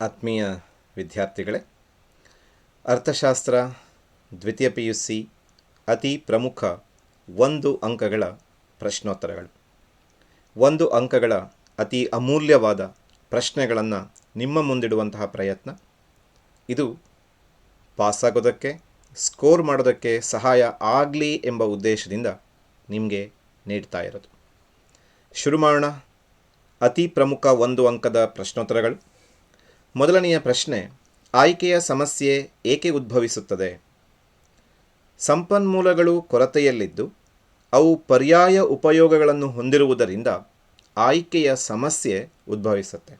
ಆತ್ಮೀಯ ವಿದ್ಯಾರ್ಥಿಗಳೇ, ಅರ್ಥಶಾಸ್ತ್ರ, ದ್ವಿತೀಯ ಪಿ ಯು ಸಿ ಅತಿ ಪ್ರಮುಖ ಒಂದು ಅಂಕಗಳ ಪ್ರಶ್ನೋತ್ತರಗಳು. ಒಂದು ಅಂಕಗಳ ಅತಿ ಅಮೂಲ್ಯವಾದ ಪ್ರಶ್ನೆಗಳನ್ನು ನಿಮ್ಮ ಮುಂದಿಡುವಂತಹ ಪ್ರಯತ್ನ. ಇದು ಪಾಸಾಗೋದಕ್ಕೆ, ಸ್ಕೋರ್ ಮಾಡೋದಕ್ಕೆ ಸಹಾಯ ಆಗಲಿ ಎಂಬ ಉದ್ದೇಶದಿಂದ ನಿಮಗೆ ನೀಡ್ತಾ ಇರೋದು. ಶುರು ಮಾಡೋಣ. ಅತಿ ಪ್ರಮುಖ ಒಂದು ಅಂಕದ ಪ್ರಶ್ನೋತ್ತರಗಳು. ಮೊದಲನೆಯ ಪ್ರಶ್ನೆ, ಆಯ್ಕೆಯ ಸಮಸ್ಯೆ ಏಕೆ ಉದ್ಭವಿಸುತ್ತದೆ? ಸಂಪನ್ಮೂಲಗಳು ಕೊರತೆಯಲ್ಲಿದ್ದು, ಅವು ಪರ್ಯಾಯ ಉಪಯೋಗಗಳನ್ನು ಹೊಂದಿರುವುದರಿಂದ ಆಯ್ಕೆಯ ಸಮಸ್ಯೆ ಉದ್ಭವಿಸುತ್ತೆ.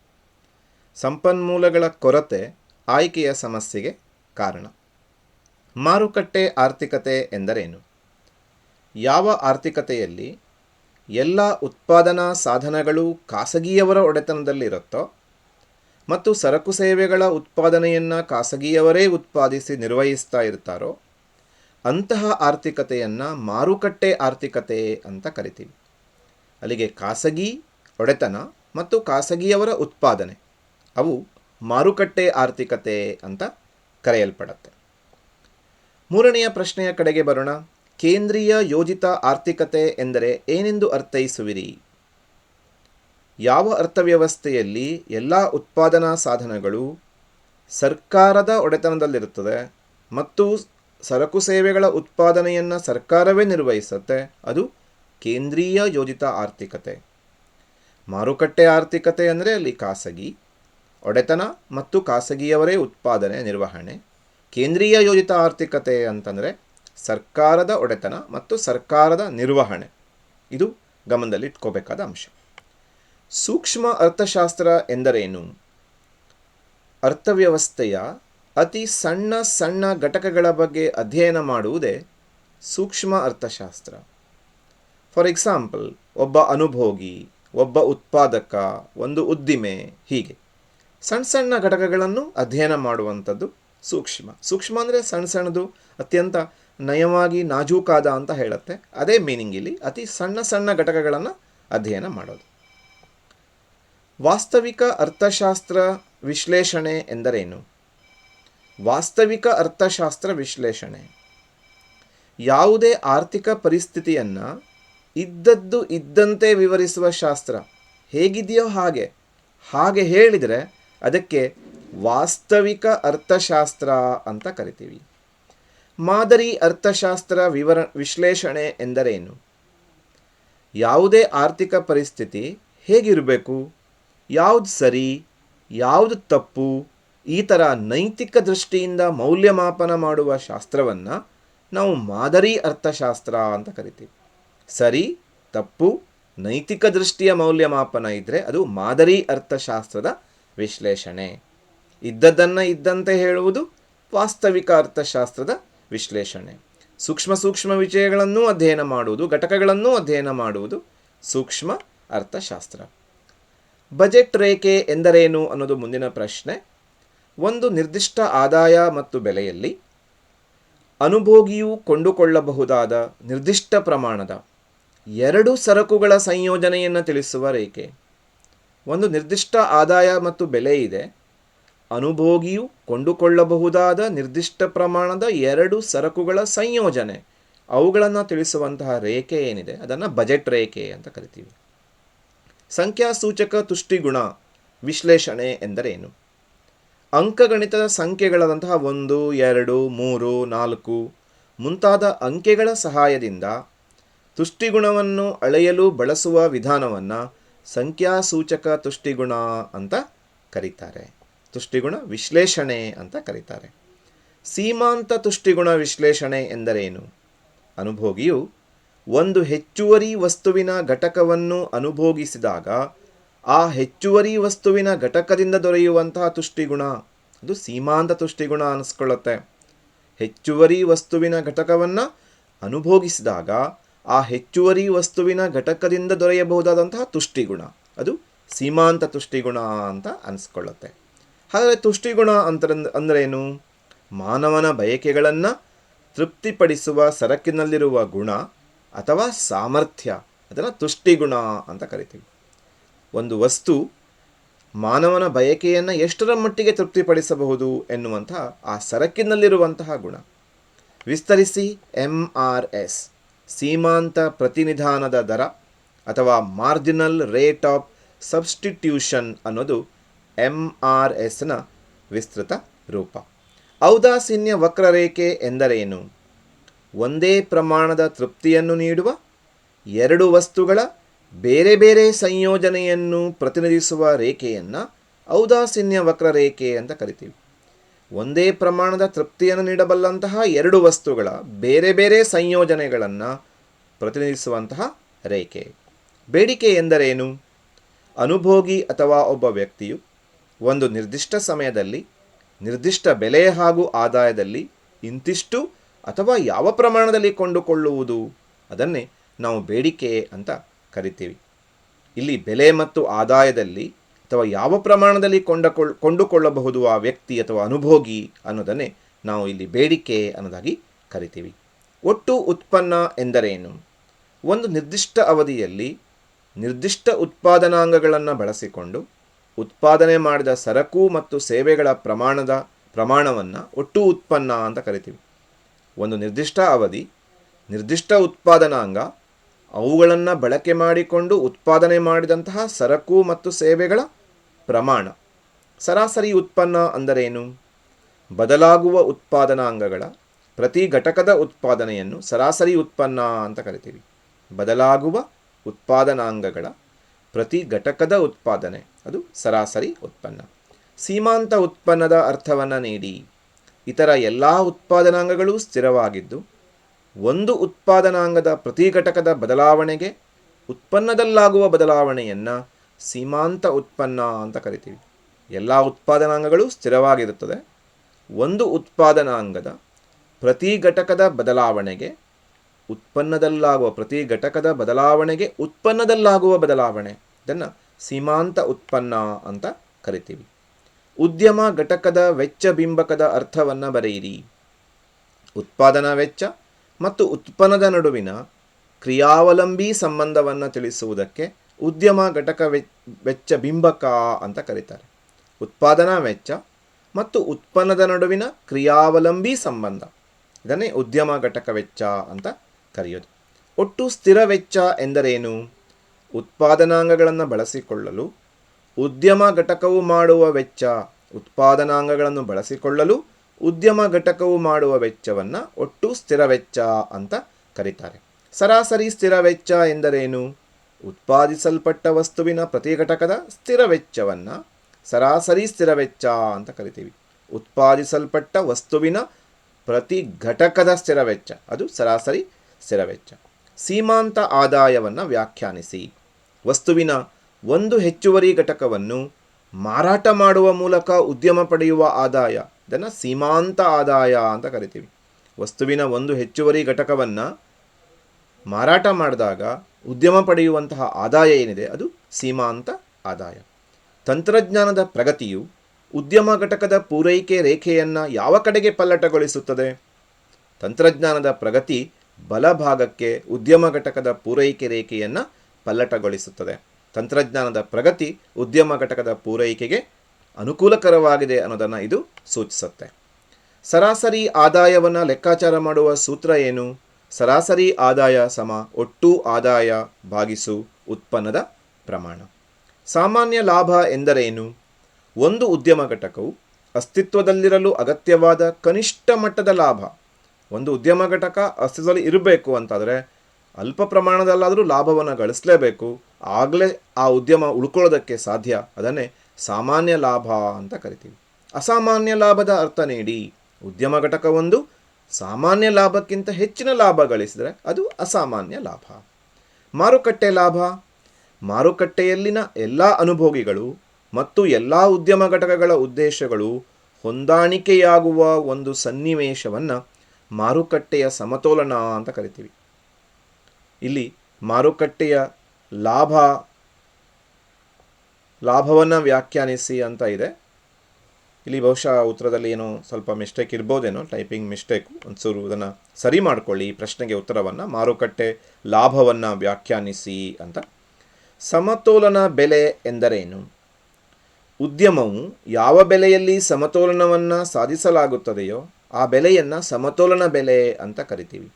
ಸಂಪನ್ಮೂಲಗಳ ಕೊರತೆ ಆಯ್ಕೆಯ ಸಮಸ್ಯೆಗೆ ಕಾರಣ. ಮಾರುಕಟ್ಟೆ ಆರ್ಥಿಕತೆ ಎಂದರೇನು? ಯಾವ ಆರ್ಥಿಕತೆಯಲ್ಲಿ ಎಲ್ಲ ಉತ್ಪಾದನಾ ಸಾಧನಗಳು ಖಾಸಗಿಯವರ ಒಡೆತನದಲ್ಲಿರುತ್ತೋ ಮತ್ತು ಸರಕು ಸೇವೆಗಳ ಉತ್ಪಾದನೆಯನ್ನು ಖಾಸಗಿಯವರೇ ಉತ್ಪಾದಿಸಿ ನಿರ್ವಹಿಸ್ತಾ ಇರ್ತಾರೋ, ಅಂತಹ ಆರ್ಥಿಕತೆಯನ್ನು ಮಾರುಕಟ್ಟೆ ಆರ್ಥಿಕತೆ ಅಂತ ಕರಿತೀವಿ. ಅಲ್ಲಿಗೆ ಖಾಸಗಿ, ಒಡೆತನ ಮತ್ತು ಖಾಸಗಿಯವರ ಉತ್ಪಾದನೆ, ಅವು ಮಾರುಕಟ್ಟೆ ಆರ್ಥಿಕತೆ ಅಂತ ಕರೆಯಲ್ಪಡುತ್ತೆ. ಮೂರನೆಯ ಪ್ರಶ್ನೆಯ ಕಡೆಗೆ ಬರೋಣ. ಕೇಂದ್ರೀಯ ಯೋಜಿತ ಆರ್ಥಿಕತೆ ಎಂದರೆ ಏನೆಂದು ಅರ್ಥೈಸುವಿರಿ? ಯಾವ ಅರ್ಥವ್ಯವಸ್ಥೆಯಲ್ಲಿ ಎಲ್ಲ ಉತ್ಪಾದನಾ ಸಾಧನಗಳು ಸರ್ಕಾರದ ಒಡೆತನದಲ್ಲಿರುತ್ತದೆ ಮತ್ತು ಸರಕು ಸೇವೆಗಳ ಉತ್ಪಾದನೆಯನ್ನು ಸರ್ಕಾರವೇ ನಿರ್ವಹಿಸುತ್ತೆ, ಅದು ಕೇಂದ್ರೀಯ ಯೋಜಿತ ಆರ್ಥಿಕತೆ. ಮಾರುಕಟ್ಟೆ ಆರ್ಥಿಕತೆ ಅಂದರೆ ಅಲ್ಲಿ ಖಾಸಗಿ, ಒಡೆತನ ಮತ್ತು ಖಾಸಗಿಯವರೇ ಉತ್ಪಾದನೆ, ನಿರ್ವಹಣೆ. ಕೇಂದ್ರೀಯ ಯೋಜಿತ ಆರ್ಥಿಕತೆ ಅಂತಂದರೆ ಸರ್ಕಾರದ ಒಡೆತನ ಮತ್ತು ಸರ್ಕಾರದ ನಿರ್ವಹಣೆ. ಇದು ಗಮನದಲ್ಲಿ ಇಟ್ಕೋಬೇಕಾದ ಅಂಶ. ಸೂಕ್ಷ್ಮ ಅರ್ಥಶಾಸ್ತ್ರ ಎಂದರೇನು? ಅರ್ಥವ್ಯವಸ್ಥೆಯ ಅತಿ ಸಣ್ಣ ಸಣ್ಣ ಘಟಕಗಳ ಬಗ್ಗೆ ಅಧ್ಯಯನ ಮಾಡುವುದೇ ಸೂಕ್ಷ್ಮ ಅರ್ಥಶಾಸ್ತ್ರ. ಫಾರ್ ಎಕ್ಸಾಂಪಲ್, ಒಬ್ಬ ಅನುಭೋಗಿ, ಒಬ್ಬ ಉತ್ಪಾದಕ, ಒಂದು ಉದ್ದಿಮೆ, ಹೀಗೆ. ಸಣ್ಣ ಸಣ್ಣ ಘಟಕಗಳನ್ನು ಅಧ್ಯಯನ ಮಾಡುವಂಥದ್ದು ಸೂಕ್ಷ್ಮ. ಸೂಕ್ಷ್ಮ ಅಂದರೆ ಸಣ್ಣ ಸಣ್ಣದು, ಅತ್ಯಂತ ನಯವಾಗಿ ನಾಜೂಕಾದ ಅಂತ ಹೇಳುತ್ತೆ. ಅದೇ ಮೀನಿಂಗ್ ಇಲ್ಲಿ, ಅತಿ ಸಣ್ಣ ಸಣ್ಣ ಘಟಕಗಳನ್ನು ಅಧ್ಯಯನ ಮಾಡೋದು. ವಾಸ್ತವಿಕ ಅರ್ಥಶಾಸ್ತ್ರ ವಿಶ್ಲೇಷಣೆ ಎಂದರೇನು? ವಾಸ್ತವಿಕ ಅರ್ಥಶಾಸ್ತ್ರ ವಿಶ್ಲೇಷಣೆ. ಯಾವುದೇ ಆರ್ಥಿಕ ಪರಿಸ್ಥಿತಿಯನ್ನು ಇದ್ದದ್ದು ಇದ್ದಂತೆ ವಿವರಿಸುವ ಶಾಸ್ತ್ರ. ಹೇಗಿದೆಯೋ ಹಾಗೆ. ಹಾಗೆ ಹೇಳಿದರೆ ಅದಕ್ಕೆ ವಾಸ್ತವಿಕ ಅರ್ಥಶಾಸ್ತ್ರ ಅಂತ ಕರಿತೀವಿ. ಮಾದರಿ ಅರ್ಥಶಾಸ್ತ್ರ ವಿವರ ವಿಶ್ಲೇಷಣೆ ಎಂದರೇನು? ಯಾವುದೇ ಆರ್ಥಿಕ ಪರಿಸ್ಥಿತಿ ಹೇಗಿರಬೇಕು? ಯಾವುದು ಸರಿ, ಯಾವುದು ತಪ್ಪು, ಈ ಥರ ನೈತಿಕ ದೃಷ್ಟಿಯಿಂದ ಮೌಲ್ಯಮಾಪನ ಮಾಡುವ ಶಾಸ್ತ್ರವನ್ನು ನಾವು ಮಾದರಿ ಅರ್ಥಶಾಸ್ತ್ರ ಅಂತ ಕರಿತೀವಿ. ಸರಿ, ತಪ್ಪು, ನೈತಿಕ ದೃಷ್ಟಿಯ ಮೌಲ್ಯಮಾಪನ ಇದ್ದರೆ ಅದು ಮಾದರಿ ಅರ್ಥಶಾಸ್ತ್ರದ ವಿಶ್ಲೇಷಣೆ. ಇದ್ದದ್ದನ್ನು ಇದ್ದಂತೆ ಹೇಳುವುದು ವಾಸ್ತವಿಕ ಅರ್ಥಶಾಸ್ತ್ರದ ವಿಶ್ಲೇಷಣೆ. ಸೂಕ್ಷ್ಮ ಸೂಕ್ಷ್ಮ ವಿಷಯಗಳನ್ನೂ ಅಧ್ಯಯನ ಮಾಡುವುದು, ಘಟಕಗಳನ್ನೂ ಅಧ್ಯಯನ ಮಾಡುವುದು ಸೂಕ್ಷ್ಮ ಅರ್ಥಶಾಸ್ತ್ರ. ಬಜೆಟ್ ರೇಖೆ ಎಂದರೇನು ಅನ್ನೋದು ಮುಂದಿನ ಪ್ರಶ್ನೆ. ಒಂದು ನಿರ್ದಿಷ್ಟ ಆದಾಯ ಮತ್ತು ಬೆಲೆಯಲ್ಲಿ ಅನುಭೋಗಿಯು ಕೊಂಡುಕೊಳ್ಳಬಹುದಾದ ನಿರ್ದಿಷ್ಟ ಪ್ರಮಾಣದ ಎರಡು ಸರಕುಗಳ ಸಂಯೋಜನೆಯನ್ನು ತಿಳಿಸುವ ರೇಖೆ. ಒಂದು ನಿರ್ದಿಷ್ಟ ಆದಾಯ ಮತ್ತು ಬೆಲೆ ಇದೆ. ಅನುಭೋಗಿಯು ಕೊಂಡುಕೊಳ್ಳಬಹುದಾದ ನಿರ್ದಿಷ್ಟ ಪ್ರಮಾಣದ ಎರಡು ಸರಕುಗಳ ಸಂಯೋಜನೆ. ಅವುಗಳನ್ನು ತಿಳಿಸುವಂತಹ ರೇಖೆ ಏನಿದೆ? ಅದನ್ನು ಬಜೆಟ್ ರೇಖೆ ಅಂತ ಕರಿತೀವಿ. ಸಂಖ್ಯಾಸೂಚಕ ತುಷ್ಟಿಗುಣ ವಿಶ್ಲೇಷಣೆ ಎಂದರೇನು? ಅಂಕಗಣಿತದ ಸಂಖ್ಯೆಗಳಾದಂತಹ ಒಂದು, ಎರಡು, ಮೂರು, ನಾಲ್ಕು ಮುಂತಾದ ಅಂಕೆಗಳ ಸಹಾಯದಿಂದ ತುಷ್ಟಿಗುಣವನ್ನು ಅಳೆಯಲು ಬಳಸುವ ವಿಧಾನವನ್ನು ಸಂಖ್ಯಾಸೂಚಕ ತುಷ್ಟಿಗುಣ ಅಂತ ಕರೀತಾರೆ. ತುಷ್ಟಿಗುಣ ವಿಶ್ಲೇಷಣೆ ಅಂತ ಕರೀತಾರೆ. ಸೀಮಾಂತ ತುಷ್ಟಿಗುಣ ವಿಶ್ಲೇಷಣೆ ಎಂದರೇನು? ಅನುಭೋಗಿಯು ಒಂದು ಹೆಚ್ಚುವರಿ ವಸ್ತುವಿನ ಘಟಕವನ್ನು ಅನುಭೋಗಿಸಿದಾಗ, ಆ ಹೆಚ್ಚುವರಿ ವಸ್ತುವಿನ ಘಟಕದಿಂದ ದೊರೆಯುವಂತಹ ತುಷ್ಟಿಗುಣ, ಅದು ಸೀಮಾಂತ ತುಷ್ಟಿಗುಣ ಅನಿಸ್ಕೊಳ್ಳುತ್ತೆ. ಹೆಚ್ಚುವರಿ ವಸ್ತುವಿನ ಘಟಕವನ್ನು ಅನುಭೋಗಿಸಿದಾಗ, ಆ ಹೆಚ್ಚುವರಿ ವಸ್ತುವಿನ ಘಟಕದಿಂದ ದೊರೆಯಬಹುದಾದಂತಹ ತುಷ್ಟಿಗುಣ, ಅದು ಸೀಮಾಂತ ತುಷ್ಟಿಗುಣ ಅಂತ ಅನಿಸ್ಕೊಳ್ಳುತ್ತೆ. ಹಾಗಾದರೆ ತುಷ್ಟಿಗುಣ ಅಂತ ಅಂದ್ರೇನು? ಮಾನವನ ಬಯಕೆಗಳನ್ನು ತೃಪ್ತಿಪಡಿಸುವ ಸರಕಿನಲ್ಲಿರುವ ಗುಣ ಅಥವಾ ಸಾಮರ್ಥ್ಯ, ಅದನ್ನು ತುಷ್ಟಿಗುಣ ಅಂತ ಕರಿತೀವಿ. ಒಂದು ವಸ್ತು ಮಾನವನ ಬಯಕೆಯನ್ನು ಎಷ್ಟರ ಮಟ್ಟಿಗೆ ತೃಪ್ತಿಪಡಿಸಬಹುದು ಎನ್ನುವಂತಹ ಆ ಸರಕಿನಲ್ಲಿರುವಂತಹ ಗುಣ. ವಿಸ್ತರಿಸಿ ಎಂ ಆರ್ ಎಸ್ ಸೀಮಾಂತ ಪ್ರತಿನಿಧಾನದ ದರ ಅಥವಾ ಮಾರ್ಜಿನಲ್ ರೇಟ್ ಆಫ್ ಸಬ್ಸ್ಟಿಟ್ಯೂಷನ್ ಅನ್ನೋದು ಎಂ ಆರ್ ಎಸ್ನ ವಿಸ್ತೃತ ರೂಪ. ಔದಾಸೀನ್ಯ ವಕ್ರರೇಖೆ ಎಂದರೇನು? ಒಂದೇ ಪ್ರಮಾಣದ ತೃಪ್ತಿಯನ್ನು ನೀಡುವ ಎರಡು ವಸ್ತುಗಳ ಬೇರೆ ಬೇರೆ ಸಂಯೋಜನೆಯನ್ನು ಪ್ರತಿನಿಧಿಸುವ ರೇಖೆಯನ್ನು ಔದಾಸೀನ್ಯ ವಕ್ರರೇಖೆ ಅಂತ ಕರಿತೀವಿ. ಒಂದೇ ಪ್ರಮಾಣದ ತೃಪ್ತಿಯನ್ನು ನೀಡಬಲ್ಲಂತಹ ಎರಡು ವಸ್ತುಗಳ ಬೇರೆ ಬೇರೆ ಸಂಯೋಜನೆಗಳನ್ನು ಪ್ರತಿನಿಧಿಸುವಂತಹ ರೇಖೆ. ಬೇಡಿಕೆ ಎಂದರೇನು? ಅನುಭೋಗಿ ಅಥವಾ ಒಬ್ಬ ವ್ಯಕ್ತಿಯು ಒಂದು ನಿರ್ದಿಷ್ಟ ಸಮಯದಲ್ಲಿ, ನಿರ್ದಿಷ್ಟ ಬೆಲೆ ಹಾಗೂ ಆದಾಯದಲ್ಲಿ ಇಂತಿಷ್ಟು ಅಥವಾ ಯಾವ ಪ್ರಮಾಣದಲ್ಲಿ ಕೊಂಡುಕೊಳ್ಳುವುದು? ಅದನ್ನೇ ನಾವು ಬೇಡಿಕೆ ಅಂತ ಕರಿತೀವಿ. ಇಲ್ಲಿ ಬೆಲೆ ಮತ್ತು ಆದಾಯದಲ್ಲಿ ಅಥವಾ ಯಾವ ಪ್ರಮಾಣದಲ್ಲಿ ಕೊಂಡಕೊಳ್ಳ ಕೊಂಡುಕೊಳ್ಳಬಹುದು ಆ ವ್ಯಕ್ತಿ ಅಥವಾ ಅನುಭೋಗಿ ಅನ್ನೋದನ್ನೇ ನಾವು ಇಲ್ಲಿ ಬೇಡಿಕೆ ಅನ್ನೋದಾಗಿ ಕರಿತೀವಿ. ಒಟ್ಟು ಉತ್ಪನ್ನ ಎಂದರೇನು? ಒಂದು ನಿರ್ದಿಷ್ಟ ಅವಧಿಯಲ್ಲಿ ನಿರ್ದಿಷ್ಟ ಉತ್ಪಾದನಾಂಗಗಳನ್ನು ಬಳಸಿಕೊಂಡು ಉತ್ಪಾದನೆ ಮಾಡಿದ ಸರಕು ಮತ್ತು ಸೇವೆಗಳ ಪ್ರಮಾಣದ ಪ್ರಮಾಣವನ್ನು ಒಟ್ಟು ಉತ್ಪನ್ನ ಅಂತ ಕರಿತೀವಿ. ಒಂದು ನಿರ್ದಿಷ್ಟ ಅವಧಿ, ನಿರ್ದಿಷ್ಟ ಉತ್ಪಾದನಾಂಗ, ಅವುಗಳನ್ನು ಬಳಕೆ ಮಾಡಿಕೊಂಡು ಉತ್ಪಾದನೆ ಮಾಡಿದಂತಹ ಸರಕು ಮತ್ತು ಸೇವೆಗಳ ಪ್ರಮಾಣ. ಸರಾಸರಿ ಉತ್ಪನ್ನ ಅಂದರೇನು? ಬದಲಾಗುವ ಉತ್ಪಾದನಾಂಗಗಳ ಪ್ರತಿ ಘಟಕದ ಉತ್ಪಾದನೆಯನ್ನು ಸರಾಸರಿ ಉತ್ಪನ್ನ ಅಂತ ಕರಿತೀವಿ. ಬದಲಾಗುವ ಉತ್ಪಾದನಾಂಗಗಳ ಪ್ರತಿ ಘಟಕದ ಉತ್ಪಾದನೆ, ಅದು ಸರಾಸರಿ ಉತ್ಪನ್ನ. ಸೀಮಾಂತ ಉತ್ಪನ್ನದ ಅರ್ಥವನ್ನು ನೀಡಿ. ಇತರ ಎಲ್ಲ ಉತ್ಪಾದನಾಂಗಗಳು ಸ್ಥಿರವಾಗಿದ್ದು, ಒಂದು ಉತ್ಪಾದನಾಂಗದ ಪ್ರತಿ ಘಟಕದ ಬದಲಾವಣೆಗೆ ಉತ್ಪನ್ನದಲ್ಲಾಗುವ ಬದಲಾವಣೆಯನ್ನು ಸೀಮಾಂತ ಉತ್ಪನ್ನ ಅಂತ ಕರಿತೀವಿ. ಎಲ್ಲ ಉತ್ಪಾದನಾಂಗಗಳು ಸ್ಥಿರವಾಗಿರುತ್ತದೆ. ಒಂದು ಉತ್ಪಾದನಾಂಗದ ಪ್ರತಿ ಘಟಕದ ಬದಲಾವಣೆಗೆ ಉತ್ಪನ್ನದಲ್ಲಾಗುವ ಪ್ರತಿ ಘಟಕದ ಬದಲಾವಣೆಗೆ ಉತ್ಪನ್ನದಲ್ಲಾಗುವ ಬದಲಾವಣೆ ಇದನ್ನು ಸೀಮಾಂತ ಉತ್ಪನ್ನ ಅಂತ ಕರಿತೀವಿ. ಉದ್ಯಮ ಘಟಕದ ವೆಚ್ಚ ಬಿಂಬಕದ ಅರ್ಥವನ್ನು ಬರೆಯಿರಿ. ಉತ್ಪಾದನಾ ವೆಚ್ಚ ಮತ್ತು ಉತ್ಪನ್ನದ ನಡುವಿನ ಕ್ರಿಯಾವಲಂಬಿ ಸಂಬಂಧವನ್ನು ತಿಳಿಸುವುದಕ್ಕೆ ಉದ್ಯಮ ಘಟಕ ವೆಚ್ಚ ಬಿಂಬಕ ಅಂತ ಕರೀತಾರೆ. ಉತ್ಪಾದನಾ ವೆಚ್ಚ ಮತ್ತು ಉತ್ಪನ್ನದ ನಡುವಿನ ಕ್ರಿಯಾವಲಂಬಿ ಸಂಬಂಧ. ಇದನ್ನೇ ಉದ್ಯಮ ಘಟಕ ವೆಚ್ಚ ಅಂತ ಕರೆಯೋದು. ಒಟ್ಟು ಸ್ಥಿರ ವೆಚ್ಚ ಎಂದರೇನು? ಉತ್ಪಾದನಾಂಗಗಳನ್ನು ಬಳಸಿಕೊಳ್ಳಲು ಉದ್ಯಮ ಘಟಕವು ಮಾಡುವ ವೆಚ್ಚ ಉತ್ಪಾದನಾಂಗಗಳನ್ನು ಬಳಸಿಕೊಳ್ಳಲು ಉದ್ಯಮ ಘಟಕವು ಮಾಡುವ ವೆಚ್ಚವನ್ನು ಒಟ್ಟು ಸ್ಥಿರ ವೆಚ್ಚ ಅಂತ ಕರೀತಾರೆ. ಸರಾಸರಿ ಸ್ಥಿರ ವೆಚ್ಚ ಎಂದರೇನು? ಉತ್ಪಾದಿಸಲ್ಪಟ್ಟ ವಸ್ತುವಿನ ಪ್ರತಿ ಘಟಕದ ಸ್ಥಿರ ವೆಚ್ಚವನ್ನು ಸರಾಸರಿ ಸ್ಥಿರ ವೆಚ್ಚ ಅಂತ ಕರಿತೀವಿ. ಉತ್ಪಾದಿಸಲ್ಪಟ್ಟ ವಸ್ತುವಿನ ಪ್ರತಿ ಘಟಕದ ಸ್ಥಿರ ವೆಚ್ಚ, ಅದು ಸರಾಸರಿ ಸ್ಥಿರ ವೆಚ್ಚ. ಸೀಮಾಂತ ಆದಾಯವನ್ನು ವ್ಯಾಖ್ಯಾನಿಸಿ. ವಸ್ತುವಿನ ಒಂದು ಹೆಚ್ಚುವರಿ ಘಟಕವನ್ನು ಮಾರಾಟ ಮಾಡುವ ಮೂಲಕ ಉದ್ಯಮ ಪಡೆಯುವ ಆದಾಯ, ಇದನ್ನು ಸೀಮಾಂತ ಆದಾಯ ಅಂತ ಕರಿತೀವಿ. ವಸ್ತುವಿನ ಒಂದು ಹೆಚ್ಚುವರಿ ಘಟಕವನ್ನು ಮಾರಾಟ ಮಾಡಿದಾಗ ಉದ್ಯಮ ಪಡೆಯುವಂತಹ ಆದಾಯ ಏನಿದೆ? ಅದು ಸೀಮಾಂತ ಆದಾಯ. ತಂತ್ರಜ್ಞಾನದ ಪ್ರಗತಿಯು ಉದ್ಯಮ ಘಟಕದ ಪೂರೈಕೆ ರೇಖೆಯನ್ನು ಯಾವ ಕಡೆಗೆ ಪಲ್ಲಟಗೊಳಿಸುತ್ತದೆ? ತಂತ್ರಜ್ಞಾನದ ಪ್ರಗತಿ ಬಲಭಾಗಕ್ಕೆ ಉದ್ಯಮ ಘಟಕದ ಪೂರೈಕೆ ರೇಖೆಯನ್ನು ಪಲ್ಲಟಗೊಳಿಸುತ್ತದೆ. ತಂತ್ರಜ್ಞಾನದ ಪ್ರಗತಿ ಉದ್ಯಮ ಘಟಕದ ಪೂರೈಕೆಗೆ ಅನುಕೂಲಕರವಾಗಿದೆ ಅನ್ನೋದನ್ನು ಇದು ಸೂಚಿಸುತ್ತೆ. ಸರಾಸರಿ ಆದಾಯವನ್ನು ಲೆಕ್ಕಾಚಾರ ಮಾಡುವ ಸೂತ್ರ ಏನು? ಸರಾಸರಿ ಆದಾಯ ಸಮ ಒಟ್ಟು ಆದಾಯ ಭಾಗಿಸು ಉತ್ಪನ್ನದ ಪ್ರಮಾಣ. ಸಾಮಾನ್ಯ ಲಾಭ ಎಂದರೇನು? ಒಂದು ಉದ್ಯಮ ಘಟಕವು ಅಸ್ತಿತ್ವದಲ್ಲಿರಲು ಅಗತ್ಯವಾದ ಕನಿಷ್ಠ ಮಟ್ಟದ ಲಾಭ. ಒಂದು ಉದ್ಯಮ ಘಟಕ ಅಸ್ತಿತ್ವದಲ್ಲಿ ಇರಬೇಕು ಅಂತಾದರೆ ಅಲ್ಪ ಪ್ರಮಾಣದಲ್ಲಾದರೂ ಲಾಭವನ್ನು ಗಳಿಸಲೇಬೇಕು. ಆಗಲೇ ಆ ಉದ್ಯಮ ಉಳ್ಕೊಳ್ಳೋದಕ್ಕೆ ಸಾಧ್ಯ. ಅದನ್ನೇ ಸಾಮಾನ್ಯ ಲಾಭ ಅಂತ ಕರಿತೀವಿ. ಅಸಾಮಾನ್ಯ ಲಾಭದ ಅರ್ಥ ನೀಡಿ. ಉದ್ಯಮ ಘಟಕವೊಂದು ಸಾಮಾನ್ಯ ಲಾಭಕ್ಕಿಂತ ಹೆಚ್ಚಿನ ಲಾಭ ಗಳಿಸಿದರೆ ಅದು ಅಸಾಮಾನ್ಯ ಲಾಭ. ಮಾರುಕಟ್ಟೆ ಲಾಭ. ಮಾರುಕಟ್ಟೆಯಲ್ಲಿನ ಎಲ್ಲ ಅನುಭೋಗಿಗಳು ಮತ್ತು ಎಲ್ಲ ಉದ್ಯಮ ಘಟಕಗಳ ಉದ್ದೇಶಗಳು ಹೊಂದಾಣಿಕೆಯಾಗುವ ಒಂದು ಸನ್ನಿವೇಶವನ್ನು ಮಾರುಕಟ್ಟೆಯ ಸಮತೋಲನ ಅಂತ ಕರಿತೀವಿ. ಇಲ್ಲಿ ಮಾರುಕಟ್ಟೆಯ ಲಾಭ, ಲಾಭವನ್ನು ವ್ಯಾಖ್ಯಾನಿಸಿ ಅಂತ ಇದೆ. ಇಲ್ಲಿ ಬಹುಶಃ ಉತ್ತರದಲ್ಲಿ ಏನೋ ಸ್ವಲ್ಪ ಮಿಸ್ಟೇಕ್ ಇರ್ಬೋದೇನೋ ಟೈಪಿಂಗ್ ಮಿಸ್ಟೇಕ್ ಒಂಚೂರು ಅದನ್ನು ಸರಿ ಮಾಡಿಕೊಳ್ಳಿ, ಈ ಪ್ರಶ್ನೆಗೆ ಉತ್ತರವನ್ನು. ಮಾರುಕಟ್ಟೆ ಲಾಭವನ್ನು ವ್ಯಾಖ್ಯಾನಿಸಿ ಅಂತ. ಸಮತೋಲನ ಬೆಲೆ ಎಂದರೇನು? ಉದ್ಯಮವು ಯಾವ ಬೆಲೆಯಲ್ಲಿ ಸಮತೋಲನವನ್ನು ಸಾಧಿಸಲಾಗುತ್ತದೆಯೋ, ಆ ಬೆಲೆಯನ್ನು ಸಮತೋಲನ ಬೆಲೆ ಅಂತ ಕರಿತೀವಿ.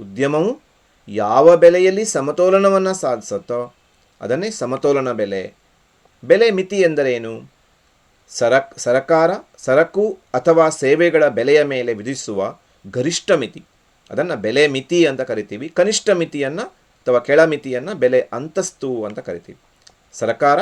ಉದ್ಯಮವು ಯಾವ ಬೆಲೆಯಲ್ಲಿ ಸಮತೋಲನವನ್ನು ಸಾಧಿಸುತ್ತೋ ಅದನ್ನೇ ಸಮತೋಲನ ಬೆಲೆ. ಬೆಲೆ ಮಿತಿ ಎಂದರೇನು? ಸರಕ್, ಸರಕಾರ, ಸರಕು ಅಥವಾ ಸೇವೆಗಳ ಬೆಲೆಯ ಮೇಲೆ ವಿಧಿಸುವ ಗರಿಷ್ಠ ಮಿತಿ. ಅದನ್ನು ಬೆಲೆ ಮಿತಿ ಅಂತ ಕರಿತೀವಿ. ಕನಿಷ್ಠ ಮಿತಿಯನ್ನು ಅಥವಾ ಕೆಳ ಮಿತಿಯನ್ನು ಬೆಲೆ ಅಂತಸ್ತು ಅಂತ ಕರಿತೀವಿ. ಸರಕಾರ,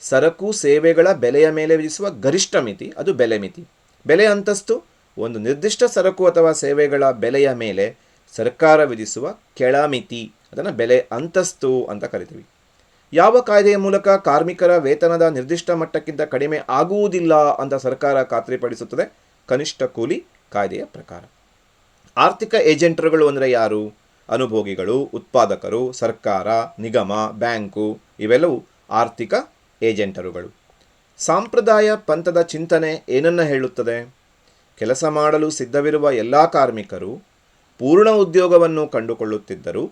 ಸರಕು, ಸೇವೆಗಳ ಬೆಲೆಯ ಮೇಲೆ ವಿಧಿಸುವ ಗರಿಷ್ಠ ಮಿತಿ, ಅದು ಬೆಲೆ ಮಿತಿ. ಬೆಲೆ ಅಂತಸ್ತು ಒಂದು ನಿರ್ದಿಷ್ಟ ಸರಕು ಅಥವಾ ಸೇವೆಗಳ ಬೆಲೆಯ ಮೇಲೆ ಸರ್ಕಾರ ವಿಧಿಸುವ ಕೆಳಮಿತಿ, ಅದನ್ನು ಬೆಲೆ ಅಂತಸ್ತು ಅಂತ ಕರಿತೀವಿ. ಯಾವ ಕಾಯ್ದೆಯ ಮೂಲಕ ಕಾರ್ಮಿಕರ ವೇತನದ ನಿರ್ದಿಷ್ಟ ಮಟ್ಟಕ್ಕಿಂತ ಕಡಿಮೆ ಆಗುವುದಿಲ್ಲ ಅಂತ ಸರ್ಕಾರ ಖಾತ್ರಿಪಡಿಸುತ್ತದೆ? ಕನಿಷ್ಠ ಕೂಲಿ ಕಾಯ್ದೆಯ ಪ್ರಕಾರ. ಆರ್ಥಿಕ ಏಜೆಂಟರುಗಳು ಅಂದರೆ ಯಾರು? ಅನುಭೋಗಿಗಳು, ಉತ್ಪಾದಕರು, ಸರ್ಕಾರ, ನಿಗಮ, ಬ್ಯಾಂಕು, ಇವೆಲ್ಲವೂ ಆರ್ಥಿಕ ಏಜೆಂಟರುಗಳು. ಸಾಂಪ್ರದಾಯ ಪಂಥದ ಚಿಂತನೆ ಏನನ್ನ ಹೇಳುತ್ತದೆ? ಕೆಲಸ ಮಾಡಲು ಸಿದ್ಧವಿರುವ ಎಲ್ಲ ಕಾರ್ಮಿಕರು ಪೂರ್ಣ ಉದ್ಯೋಗವನ್ನು ಕಂಡುಕೊಳ್ಳುತ್ತಿದ್ದರು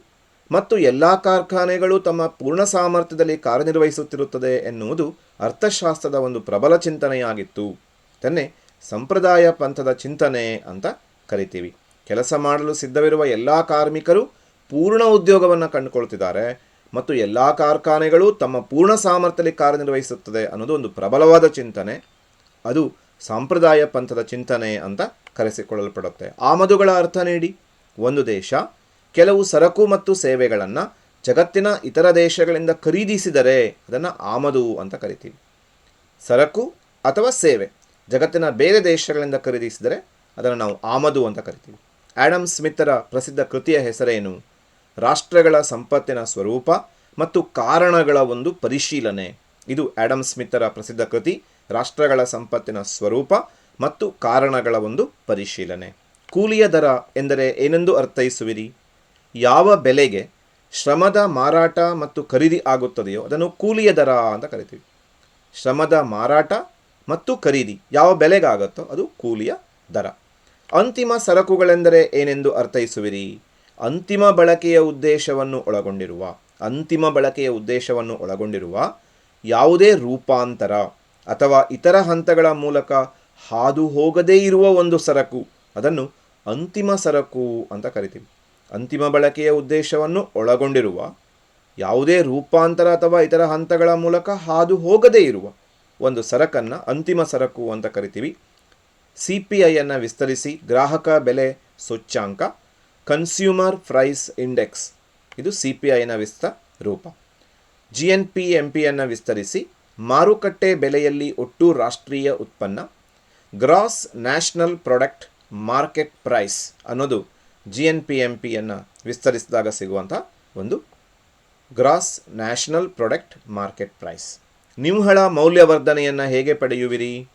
ಮತ್ತು ಎಲ್ಲ ಕಾರ್ಖಾನೆಗಳು ತಮ್ಮ ಪೂರ್ಣ ಸಾಮರ್ಥ್ಯದಲ್ಲಿ ಕಾರ್ಯನಿರ್ವಹಿಸುತ್ತಿರುತ್ತದೆ ಎನ್ನುವುದು ಅರ್ಥಶಾಸ್ತ್ರದ ಒಂದು ಪ್ರಬಲ ಚಿಂತನೆಯಾಗಿತ್ತು. ತನ್ನೇ ಸಂಪ್ರದಾಯ ಪಂಥದ ಚಿಂತನೆ ಅಂತ ಕರಿತೀವಿ. ಕೆಲಸ ಮಾಡಲು ಸಿದ್ಧವಿರುವ ಎಲ್ಲ ಕಾರ್ಮಿಕರು ಪೂರ್ಣ ಉದ್ಯೋಗವನ್ನು ಕಂಡುಕೊಳ್ತಿದ್ದಾರೆ ಮತ್ತು ಎಲ್ಲ ಕಾರ್ಖಾನೆಗಳು ತಮ್ಮ ಪೂರ್ಣ ಸಾಮರ್ಥ್ಯದಲ್ಲಿ ಕಾರ್ಯನಿರ್ವಹಿಸುತ್ತದೆ ಅನ್ನೋದು ಒಂದು ಪ್ರಬಲವಾದ ಚಿಂತನೆ. ಅದು ಸಾಂಪ್ರದಾಯ ಪಂಥದ ಚಿಂತನೆ ಅಂತ ಕರೆಸಿಕೊಳ್ಳಲ್ಪಡುತ್ತೆ. ಆಮದುಗಳ ಅರ್ಥ ನೀಡಿ. ಒಂದು ದೇಶ, ಕೆಲವು ಸರಕು ಮತ್ತು ಸೇವೆಗಳನ್ನು ಜಗತ್ತಿನ ಇತರ ದೇಶಗಳಿಂದ ಖರೀದಿಸಿದರೆ ಅದನ್ನು ಆಮದು ಅಂತ ಕರಿತೀವಿ. ಸರಕು ಅಥವಾ ಸೇವೆ, ಜಗತ್ತಿನ ಬೇರೆ ದೇಶಗಳಿಂದ ಖರೀದಿಸಿದರೆ ಅದನ್ನು ನಾವು ಆಮದು ಅಂತ ಕರಿತೀವಿ. ಆ್ಯಡಮ್ ಸ್ಮಿತ್ರ ಪ್ರಸಿದ್ಧ ಕೃತಿಯ ಹೆಸರೇನು? ರಾಷ್ಟ್ರಗಳ ಸಂಪತ್ತಿನ ಸ್ವರೂಪ ಮತ್ತು ಕಾರಣಗಳ ಒಂದು ಪರಿಶೀಲನೆ. ಇದು ಆ್ಯಡಮ್ ಸ್ಮಿತ್ತರ ಪ್ರಸಿದ್ಧ ಕೃತಿ, ರಾಷ್ಟ್ರಗಳ ಸಂಪತ್ತಿನ ಸ್ವರೂಪ ಮತ್ತು ಕಾರಣಗಳ ಒಂದು ಪರಿಶೀಲನೆ. ಕೂಲಿಯ ದರ ಎಂದರೆ ಏನೆಂದು ಅರ್ಥೈಸುವಿರಿ? ಯಾವ ಬೆಲೆಗೆ ಶ್ರಮದ ಮಾರಾಟ ಮತ್ತು ಖರೀದಿ ಆಗುತ್ತದೆಯೋ ಅದನ್ನು ಕೂಲಿಯ ದರ ಅಂತ ಕರಿತೀವಿ. ಶ್ರಮದ ಮಾರಾಟ ಮತ್ತು ಖರೀದಿ ಯಾವ ಬೆಲೆಗಾಗುತ್ತೋ ಅದು ಕೂಲಿಯ ದರ. ಅಂತಿಮ ಸರಕುಗಳೆಂದರೆ ಏನೆಂದು ಅರ್ಥೈಸುವಿರಿ? ಅಂತಿಮ ಬಳಕೆಯ ಉದ್ದೇಶವನ್ನು ಒಳಗೊಂಡಿರುವ, ಅಂತಿಮ ಬಳಕೆಯ ಉದ್ದೇಶವನ್ನು ಒಳಗೊಂಡಿರುವ ಯಾವುದೇ ರೂಪಾಂತರ ಅಥವಾ ಇತರ ಹಂತಗಳ ಮೂಲಕ ಹಾದು ಹೋಗದೇ ಇರುವ ಒಂದು ಸರಕು, ಅದನ್ನು ಅಂತಿಮ ಸರಕು ಅಂತ ಕರಿತೀವಿ. ಅಂತಿಮ ಬಳಕೆಯ ಉದ್ದೇಶವನ್ನು ಒಳಗೊಂಡಿರುವ, ಯಾವುದೇ ರೂಪಾಂತರ ಅಥವಾ ಇತರ ಹಂತಗಳ ಮೂಲಕ ಹಾದು ಹೋಗದೇ ಇರುವ ಒಂದು ಸರಕನ್ನು ಅಂತಿಮ ಸರಕು ಅಂತ ಕರಿತೀವಿ. ಸಿ ಪಿ ಐಯನ್ನು ವಿಸ್ತರಿಸಿ, ಗ್ರಾಹಕ ಬೆಲೆ ಸೂಚ್ಯಾಂಕ ಕನ್ಸ್ಯೂಮರ್ ಪ್ರೈಸ್ ಇಂಡೆಕ್ಸ್ ಇದು ಸಿ ಪಿ ಐನ ವಿಸ್ತ ರೂಪ. ಜಿ ಎನ್ ಪಿ ಎಂ ಪಿಯನ್ನು ವಿಸ್ತರಿಸಿ, ಮಾರುಕಟ್ಟೆ ಬೆಲೆಯಲ್ಲಿ ಒಟ್ಟು ರಾಷ್ಟ್ರೀಯ ಉತ್ಪನ್ನ gross national product market price ಅನ್ನೋದು ಜಿ ಎನ್ ಪಿ ಎಂ ಪಿಯನ್ನು ವಿಸ್ತರಿಸಿದಾಗ ಸಿಗುವಂಥ ಒಂದು gross national product market price. ನಿವ್ವಳ ಮೌಲ್ಯವರ್ಧನೆಯನ್ನು ಹೇಗೆ ಪಡೆಯುವಿರಿ?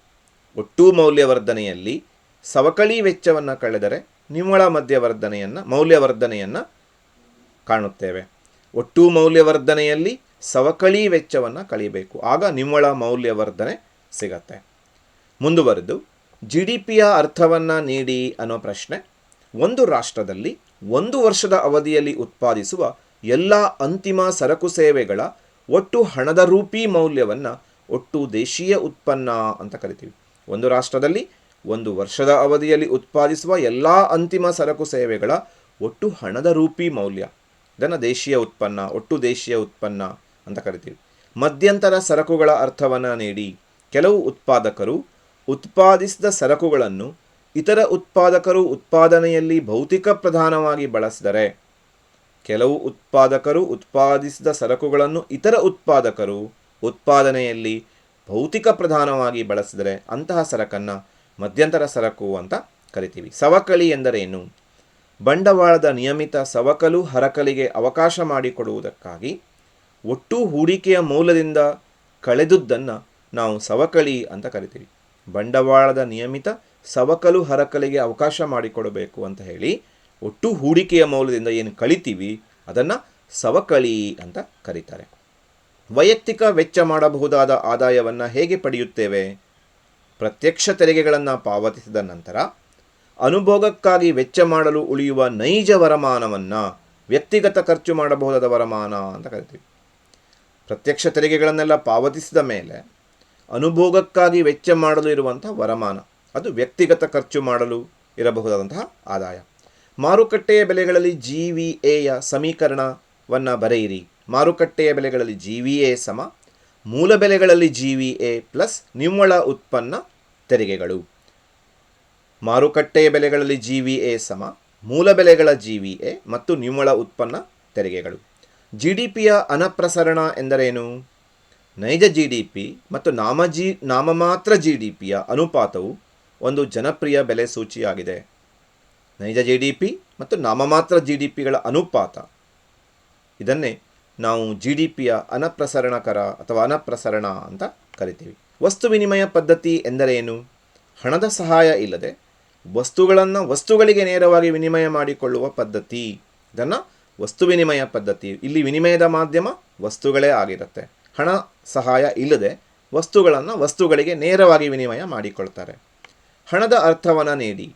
ಒಟ್ಟು ಮೌಲ್ಯವರ್ಧನೆಯಲ್ಲಿ ಸವಕಳಿ ವೆಚ್ಚವನ್ನು ಕಳೆದರೆ ನಿವ್ವಳ ಮಧ್ಯವರ್ಧನೆಯನ್ನು, ಮೌಲ್ಯವರ್ಧನೆಯನ್ನು ಕಾಣುತ್ತೇವೆ. ಒಟ್ಟು ಮೌಲ್ಯವರ್ಧನೆಯಲ್ಲಿ ಸವಕಳಿ ವೆಚ್ಚವನ್ನು ಕಳಿಬೇಕು. ಆಗ ನಿವ್ವಳ ಮೌಲ್ಯವರ್ಧನೆ ಸಿಗತ್ತೆ. ಮುಂದುವರೆದು ಜಿ ಡಿ ಪಿಯ ಅರ್ಥವನ್ನು ನೀಡಿ ಅನ್ನೋ ಪ್ರಶ್ನೆ. ಒಂದು ರಾಷ್ಟ್ರದಲ್ಲಿ ಒಂದು ವರ್ಷದ ಅವಧಿಯಲ್ಲಿ ಉತ್ಪಾದಿಸುವ ಎಲ್ಲ ಅಂತಿಮ ಸರಕು ಸೇವೆಗಳ ಒಟ್ಟು ಹಣದ ರೂಪಿ ಮೌಲ್ಯವನ್ನು ಒಟ್ಟು ದೇಶೀಯ ಉತ್ಪನ್ನ ಅಂತ ಕರಿತೀವಿ. ಒಂದು ರಾಷ್ಟ್ರದಲ್ಲಿ ಒಂದು ವರ್ಷದ ಅವಧಿಯಲ್ಲಿ ಉತ್ಪಾದಿಸುವ ಎಲ್ಲ ಅಂತಿಮ ಸರಕು ಸೇವೆಗಳ ಒಟ್ಟು ಹಣದ ರೂಪಿ ಮೌಲ್ಯ. ಇದನ್ನು ದೇಶೀಯ ಉತ್ಪನ್ನ, ಒಟ್ಟು ದೇಶೀಯ ಉತ್ಪನ್ನ ಅಂತ ಕರಿತೀವಿ. ಮಧ್ಯಂತರ ಸರಕುಗಳ ಅರ್ಥವನ್ನು ನೀಡಿ ಕೆಲವು ಉತ್ಪಾದಕರು ಉತ್ಪಾದಿಸಿದ ಸರಕುಗಳನ್ನು ಇತರ ಉತ್ಪಾದಕರು ಉತ್ಪಾದನೆಯಲ್ಲಿ ಭೌತಿಕ ಪ್ರಧಾನವಾಗಿ ಬಳಸಿದರೆ, ಕೆಲವು ಉತ್ಪಾದಕರು ಉತ್ಪಾದಿಸಿದ ಸರಕುಗಳನ್ನು ಇತರ ಉತ್ಪಾದಕರು ಉತ್ಪಾದನೆಯಲ್ಲಿ ಭೌತಿಕ ಪ್ರಧಾನವಾಗಿ ಬಳಸಿದರೆ ಅಂತಹ ಸರಕನ್ನು ಮಧ್ಯಂತರ ಸರಕು ಅಂತ ಕರಿತೀವಿ. ಸವಕಳಿ ಎಂದರೇನು? ಬಂಡವಾಳದ ನಿಯಮಿತ ಸವಕಲು ಹರಕಲಿಗೆ ಅವಕಾಶ ಮಾಡಿಕೊಡುವುದಕ್ಕಾಗಿ ಒಟ್ಟು ಹೂಡಿಕೆಯ ಮೂಲದಿಂದ ಕಳೆದುದನ್ನು ನಾವು ಸವಕಳಿ ಅಂತ ಕರಿತೀವಿ. ಬಂಡವಾಳದ ನಿಯಮಿತ ಸವಕಲು ಹರಕಲಿಗೆ ಅವಕಾಶ ಮಾಡಿಕೊಡಬೇಕು ಅಂತ ಹೇಳಿ ಒಟ್ಟು ಹೂಡಿಕೆಯ ಮೌಲ್ಯದಿಂದ ಏನು ಕಳಿತೀವಿ ಅದನ್ನು ಸವಕಳಿ ಅಂತ ಕರೀತಾರೆ. ವೈಯಕ್ತಿಕ ವೆಚ್ಚ ಮಾಡಬಹುದಾದ ಆದಾಯವನ್ನು ಹೇಗೆ ಪಡೆಯುತ್ತೇವೆ? ಪ್ರತ್ಯಕ್ಷ ತೆರಿಗೆಗಳನ್ನು ಪಾವತಿಸಿದ ನಂತರ ಅನುಭೋಗಕ್ಕಾಗಿ ವೆಚ್ಚ ಮಾಡಲು ಉಳಿಯುವ ನೈಜ ವರಮಾನವನ್ನು ವ್ಯಕ್ತಿಗತ ಖರ್ಚು ಮಾಡಬಹುದಾದ ವರಮಾನ ಅಂತ ಕರಿತೀವಿ. ಪ್ರತ್ಯಕ್ಷ ತೆರಿಗೆಗಳನ್ನೆಲ್ಲ ಪಾವತಿಸಿದ ಮೇಲೆ ಅನುಭೋಗಕ್ಕಾಗಿ ವೆಚ್ಚ ಮಾಡಲು ಇರುವಂಥ ವರಮಾನ. ಅದು ವ್ಯಕ್ತಿಗತ ಖರ್ಚು ಮಾಡಲು ಇರಬಹುದಾದಂತಹ ಆದಾಯ. ಮಾರುಕಟ್ಟೆಯ ಬೆಲೆಗಳಲ್ಲಿ ಜಿ ವಿ ಎಯ ಸಮೀಕರಣವನ್ನು ಬರೆಯಿರಿ. ಮಾರುಕಟ್ಟೆಯ ಬೆಲೆಗಳಲ್ಲಿ ಜಿ ವಿ ಎ ಸಮ, ಮೂಲ ಬೆಲೆಗಳಲ್ಲಿ ಜಿ ವಿ ಎ ಪ್ಲಸ್ ನಿವ್ವಳ ಉತ್ಪನ್ನ ತೆರಿಗೆಗಳು. ಮಾರುಕಟ್ಟೆಯ ಬೆಲೆಗಳಲ್ಲಿ ಜಿ ವಿ ಎ ಸಮ, ಮೂಲ ಬೆಲೆಗಳ ಜಿ ವಿ ಎ ಮತ್ತು ನಿವ್ವಳ ಉತ್ಪನ್ನ ತೆರಿಗೆಗಳು. ಜಿ ಡಿ ಪಿಯ ಅನಪ್ರಸರಣ ಎಂದರೇನು? ನೈಜ ಜಿ ಡಿ ಪಿ ಮತ್ತು ನಾಮಜಿ ನಾಮಮಾತ್ರ ಜಿ ಡಿ ಪಿಯ ಅನುಪಾತವು ಒಂದು ಜನಪ್ರಿಯ ಬೆಲೆ ಸೂಚಿಯಾಗಿದೆ. ನೈಜ ಜಿ ಡಿ ಪಿ ಮತ್ತು ನಾಮಮಾತ್ರ ಜಿ ಡಿ ಪಿಗಳ ಅನುಪಾತ. ಇದನ್ನೇ ನಾವು ಜಿ ಡಿ ಪಿಯ ಅನಪ್ರಸರಣಕರ ಅಥವಾ ಅನಪ್ರಸರಣ ಅಂತ ಕರಿತೀವಿ. ವಸ್ತು ವಿನಿಮಯ ಪದ್ಧತಿ ಎಂದರೇನು ಹಣದ ಸಹಾಯ ಇಲ್ಲದೆ ವಸ್ತುಗಳನ್ನು ವಸ್ತುಗಳಿಗೆ ನೇರವಾಗಿ ವಿನಿಮಯ ಮಾಡಿಕೊಳ್ಳುವ ಪದ್ಧತಿ. ಇದನ್ನು ವಸ್ತು ವಿನಿಮಯ ಪದ್ಧತಿ. ಇಲ್ಲಿ ವಿನಿಮಯದ ಮಾಧ್ಯಮ ವಸ್ತುಗಳೇ ಆಗಿರುತ್ತೆ. ಹಣ ಸಹಾಯ ಇಲ್ಲದೆ ವಸ್ತುಗಳನ್ನು ವಸ್ತುಗಳಿಗೆ ನೇರವಾಗಿ ವಿನಿಮಯ ಮಾಡಿಕೊಳ್ತಾರೆ. ಹಣದ ಅರ್ಥವನ್ನು ನೀಡಿ,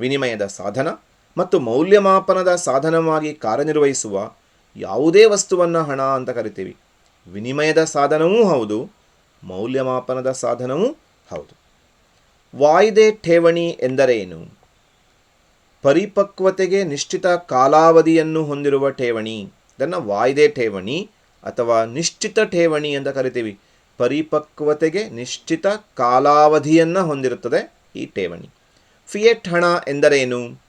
ವಿನಿಮಯದ ಸಾಧನ ಮತ್ತು ಮೌಲ್ಯಮಾಪನದ ಸಾಧನವಾಗಿ ಕಾರ್ಯನಿರ್ವಹಿಸುವ ಯಾವುದೇ ವಸ್ತುವನ್ನು ಹಣ ಅಂತ ಕರಿತೀವಿ. ವಿನಿಮಯದ ಸಾಧನವೂ ಹೌದು, ಮೌಲ್ಯಮಾಪನದ ಸಾಧನವೂ ಹೌದು. ವಾಯ್ದೆ ಠೇವಣಿ ಎಂದರೇನು? ಪರಿಪಕ್ವತೆಗೆ ನಿಶ್ಚಿತ ಕಾಲಾವಧಿಯನ್ನು ಹೊಂದಿರುವ ಠೇವಣಿ, ಇದನ್ನು ವಾಯ್ದೆ ಠೇವಣಿ ಅಥವಾ ನಿಶ್ಚಿತ ಠೇವಣಿ ಅಂತ ಕರಿತೀವಿ. ಪರಿಪಕ್ವತೆಗೆ ನಿಶ್ಚಿತ ಕಾಲಾವಧಿಯನ್ನು ಹೊಂದಿರುತ್ತದೆ ಈ ಠೇವಣಿ. ಫಿಯೆಟ್ ಹಣ ಎಂದರೇನು?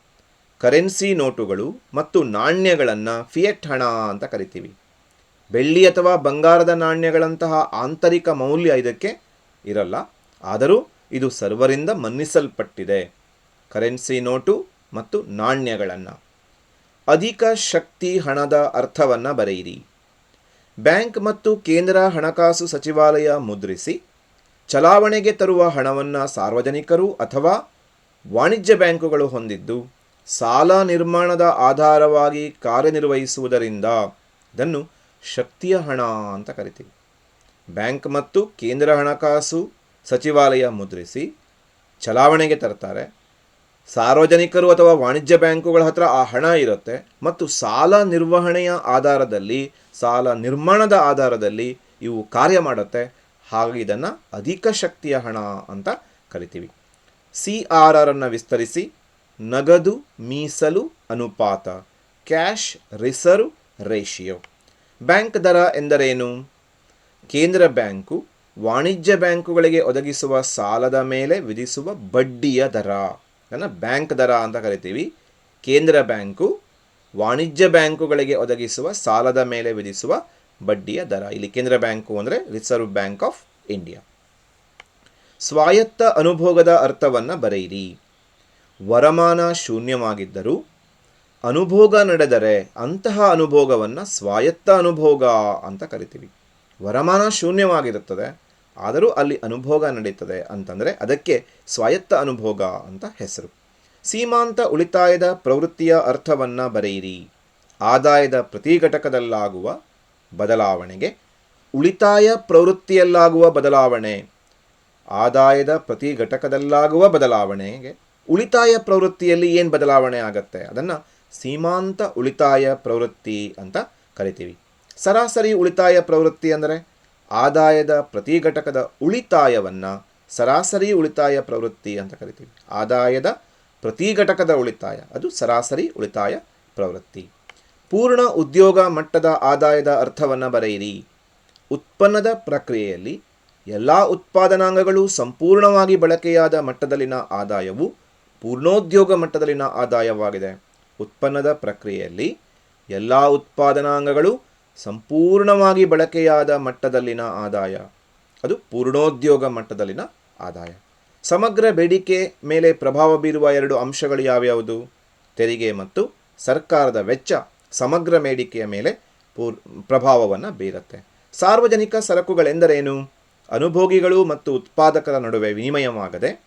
ಕರೆನ್ಸಿ ನೋಟುಗಳು ಮತ್ತು ನಾಣ್ಯಗಳನ್ನು ಫಿಯೆಟ್ ಹಣ ಅಂತ ಕರಿತೀವಿ. ಬೆಳ್ಳಿ ಅಥವಾ ಬಂಗಾರದ ನಾಣ್ಯಗಳಂತಹ ಆಂತರಿಕ ಮೌಲ್ಯ ಇದಕ್ಕೆ ಇರಲ್ಲ. ಆದರೂ ಇದು ಸರ್ವರಿಂದ ಮನ್ನಿಸಲ್ಪಟ್ಟಿದೆ. ಕರೆನ್ಸಿ ನೋಟು ಮತ್ತು ನಾಣ್ಯಗಳನ್ನು. ಅಧಿಕ ಶಕ್ತಿ ಹಣದ ಅರ್ಥವನ್ನು ಬರೆಯಿರಿ. ಬ್ಯಾಂಕ್ ಮತ್ತು ಕೇಂದ್ರ ಹಣಕಾಸು ಸಚಿವಾಲಯ ಮುದ್ರಿಸಿ, ಚಲಾವಣೆಗೆ ತರುವ ಹಣವನ್ನು ಸಾರ್ವಜನಿಕರು ಅಥವಾ ವಾಣಿಜ್ಯ ಬ್ಯಾಂಕುಗಳು ಹೊಂದಿದ್ದು, ಸಾಲ ನಿರ್ಮಾಣದ ಆಧಾರವಾಗಿ ಕಾರ್ಯನಿರ್ವಹಿಸುವುದರಿಂದ ಇದನ್ನು ಶಕ್ತಿಯ ಹಣ ಅಂತ ಕರಿತೀವಿ. ಬ್ಯಾಂಕ್ ಮತ್ತು ಕೇಂದ್ರ ಹಣಕಾಸು ಸಚಿವಾಲಯ ಮುದ್ರಿಸಿ, ಚಲಾವಣೆಗೆ ತರ್ತಾರೆ. ಸಾರ್ವಜನಿಕರು ಅಥವಾ ವಾಣಿಜ್ಯ ಬ್ಯಾಂಕುಗಳ ಹತ್ರ ಆ ಹಣ ಇರುತ್ತೆ. ಮತ್ತು ಸಾಲ ನಿರ್ವಹಣೆಯ ಆಧಾರದಲ್ಲಿ, ಸಾಲ ನಿರ್ಮಾಣದ ಆಧಾರದಲ್ಲಿ ಇವು ಕಾರ್ಯ ಮಾಡುತ್ತೆ. ಹಾಗೆ ಇದನ್ನು ಅಧಿಕ ಶಕ್ತಿಯ ಹಣ ಅಂತ ಕರಿತೀವಿ. ಸಿ ಆರ್ ಆರ್ ಅನ್ನು ವಿಸ್ತರಿಸಿ, ನಗದು, ಮೀಸಲು, ಅನುಪಾತ, ಕ್ಯಾಶ್, ರಿಸರ್ವ್, ರೇಷಿಯೋ. ಬ್ಯಾಂಕ್ ದರ ಎಂದರೇನು? ಕೇಂದ್ರ ಬ್ಯಾಂಕು ವಾಣಿಜ್ಯ ಬ್ಯಾಂಕುಗಳಿಗೆ ಒದಗಿಸುವ ಸಾಲದ ಮೇಲೆ ವಿಧಿಸುವ ಬಡ್ಡಿಯ ದರ. ಅದನ್ನು ಬ್ಯಾಂಕ್ ದರ ಅಂತ ಕರಿತೀವಿ. ಕೇಂದ್ರ ಬ್ಯಾಂಕು, ವಾಣಿಜ್ಯ ಬ್ಯಾಂಕುಗಳಿಗೆ ಒದಗಿಸುವ ಸಾಲದ ಮೇಲೆ ವಿಧಿಸುವ ಬಡ್ಡಿಯ ದರ. ಇಲ್ಲಿ ಕೇಂದ್ರ ಬ್ಯಾಂಕು ಅಂದರೆ ರಿಸರ್ವ್ ಬ್ಯಾಂಕ್ ಆಫ್ ಇಂಡಿಯಾ ಸ್ವಾಯತ್ತ ಅನುಭೋಗದ ಅರ್ಥವನ್ನು ಬರೆಯಿರಿ. ವರಮಾನ ಶೂನ್ಯವಾಗಿದ್ದರೂ, ಅನುಭೋಗ ನಡೆದರೆ ಅಂತಹ ಅನುಭೋಗವನ್ನು ಸ್ವಾಯತ್ತ ಅನುಭೋಗ ಅಂತ ಕರಿತೀವಿ. ವರಮಾನ ಶೂನ್ಯವಾಗಿರುತ್ತದೆ. ಆದರೂ ಅಲ್ಲಿ ಅನುಭೋಗ ನಡೀತದೆ ಅಂತಂದರೆ ಅದಕ್ಕೆ ಸ್ವಾಯತ್ತ ಅನುಭೋಗ ಅಂತ ಹೆಸರು. ಸೀಮಾಂತ ಉಳಿತಾಯದ ಪ್ರವೃತ್ತಿಯ ಅರ್ಥವನ್ನು ಬರೆಯಿರಿ. ಆದಾಯದ ಪ್ರತಿ ಘಟಕದಲ್ಲಾಗುವ ಬದಲಾವಣೆಗೆ ಉಳಿತಾಯ ಪ್ರವೃತ್ತಿಯಲ್ಲಾಗುವ ಬದಲಾವಣೆ. ಆದಾಯದ ಪ್ರತಿ ಘಟಕದಲ್ಲಾಗುವ ಬದಲಾವಣೆಗೆ ಉಳಿತಾಯ ಪ್ರವೃತ್ತಿಯಲ್ಲಿ ಏನು ಬದಲಾವಣೆ ಆಗತ್ತೆ? ಅದನ್ನು ಸೀಮಾಂತ ಉಳಿತಾಯ ಪ್ರವೃತ್ತಿ ಅಂತ ಕರಿತೀವಿ. ಸರಾಸರಿ ಉಳಿತಾಯ ಪ್ರವೃತ್ತಿ ಅಂದರೆ? ಆದಾಯದ ಪ್ರತಿ ಘಟಕದ ಉಳಿತಾಯವನ್ನು ಸರಾಸರಿ ಉಳಿತಾಯ ಪ್ರವೃತ್ತಿ ಅಂತ ಕರಿತೀವಿ. ಆದಾಯದ ಪ್ರತಿ ಘಟಕದ ಉಳಿತಾಯ, ಅದು ಸರಾಸರಿ ಉಳಿತಾಯ ಪ್ರವೃತ್ತಿ. ಪೂರ್ಣ ಉದ್ಯೋಗ ಮಟ್ಟದ ಆದಾಯದ ಅರ್ಥವನ್ನು ಬರೆಯಿರಿ. ಉತ್ಪನ್ನದ ಪ್ರಕ್ರಿಯೆಯಲ್ಲಿ ಎಲ್ಲ ಉತ್ಪಾದನಾಂಗಗಳು ಸಂಪೂರ್ಣವಾಗಿ ಬಳಕೆಯಾದ ಮಟ್ಟದಲ್ಲಿನ ಆದಾಯವು ಪೂರ್ಣೋದ್ಯೋಗ ಮಟ್ಟದಲ್ಲಿನ ಆದಾಯವಾಗಿದೆ. ಉತ್ಪನ್ನದ ಪ್ರಕ್ರಿಯೆಯಲ್ಲಿ ಎಲ್ಲ ಉತ್ಪಾದನಾಂಗಗಳು ಸಂಪೂರ್ಣವಾಗಿ ಬಳಕೆಯಾದ ಮಟ್ಟದಲ್ಲಿನ ಆದಾಯ. ಅದು ಪೂರ್ಣೋದ್ಯೋಗ ಮಟ್ಟದಲ್ಲಿನ ಆದಾಯ. ಸಮಗ್ರ ಬೇಡಿಕೆ ಮೇಲೆ ಪ್ರಭಾವ ಬೀರುವ ಎರಡು ಅಂಶಗಳು ಯಾವ್ಯಾವುದು? ತೆರಿಗೆ ಮತ್ತು ಸರ್ಕಾರದ ವೆಚ್ಚ ಸಮಗ್ರ ಬೇಡಿಕೆಯ ಮೇಲೆ ಪೂರ್, ಪ್ರಭಾವವನ್ನು ಬೀರುತ್ತೆ. ಸಾರ್ವಜನಿಕ ಸರಕುಗಳೆಂದರೇನು? ಅನುಭೋಗಿಗಳು ಮತ್ತು ಉತ್ಪಾದಕರ ನಡುವೆ ವಿನಿಮಯವಾಗದೆ